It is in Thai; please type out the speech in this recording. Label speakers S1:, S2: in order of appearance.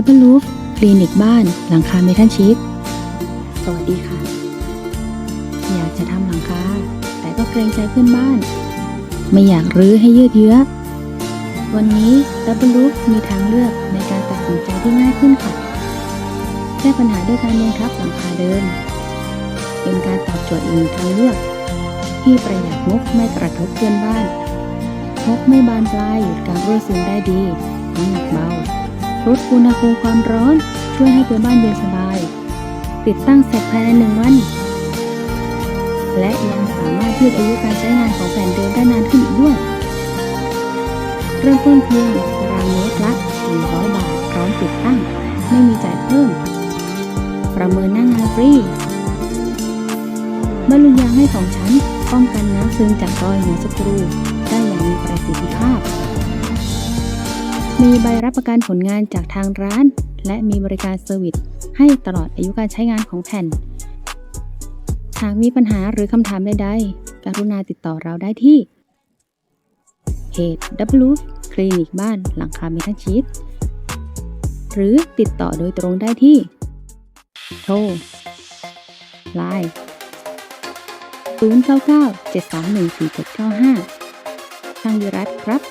S1: ดับเบิลลูฟคลินิกบ้าน หลังคาเมทัลชีตสวัสดีค่ะ อยากจะทำหลังคา แต่ก็เกรงใจเพื่อนบ้าน ไม่อยากรื้อให้ยืดเยื้อ วันนี้ดับเบิลลูฟมีทางเลือกในการตัดสินใจที่ง่ายขึ้นค่ะ แก้ปัญหาด้วยการเมืองทับหลังคาเดิม เป็นการตอบโจทย์อีกหนึ่งทางเลือก ที่ประหยัดงบไม่กระทบเพื่อนบ้านงบไม่บานปลายหยุดการรั่วซึมได้ดีน้ำหนักเบา ลดอุณหภูมิความร้อน ช่วยให้ตัวบ้านเย็นสบาย ติดตั้งเสร็จภายในหนึ่งวัน และยังสามารถยืดอายุการใช้งานของแผ่นเดิมได้นานขึ้นอีกด้วย เริ่มต้นเพียงตารางเมตรละ100 บาทพร้อมติดตั้ง ไม่มีจ่ายเพิ่ม ประเมินหน้างานฟรีบรรลุยางให้สองชั้นป้องกันน้ำซึมจากรอยหัวสกรู มีใบรับประกันผลงานจากทางร้าน และมีบริการเซอร์วิสให้ตลอดอายุการใช้งานของแผ่น หากมีปัญหาหรือคำถามใดๆ กรุณาติดต่อเราได้ที่เพจ W คลินิกบ้านหลังคาเมทัลชีตหรือติดต่อโดยตรงได้ที่ โทรไลน์099 731 4795ทางวิรัตครับ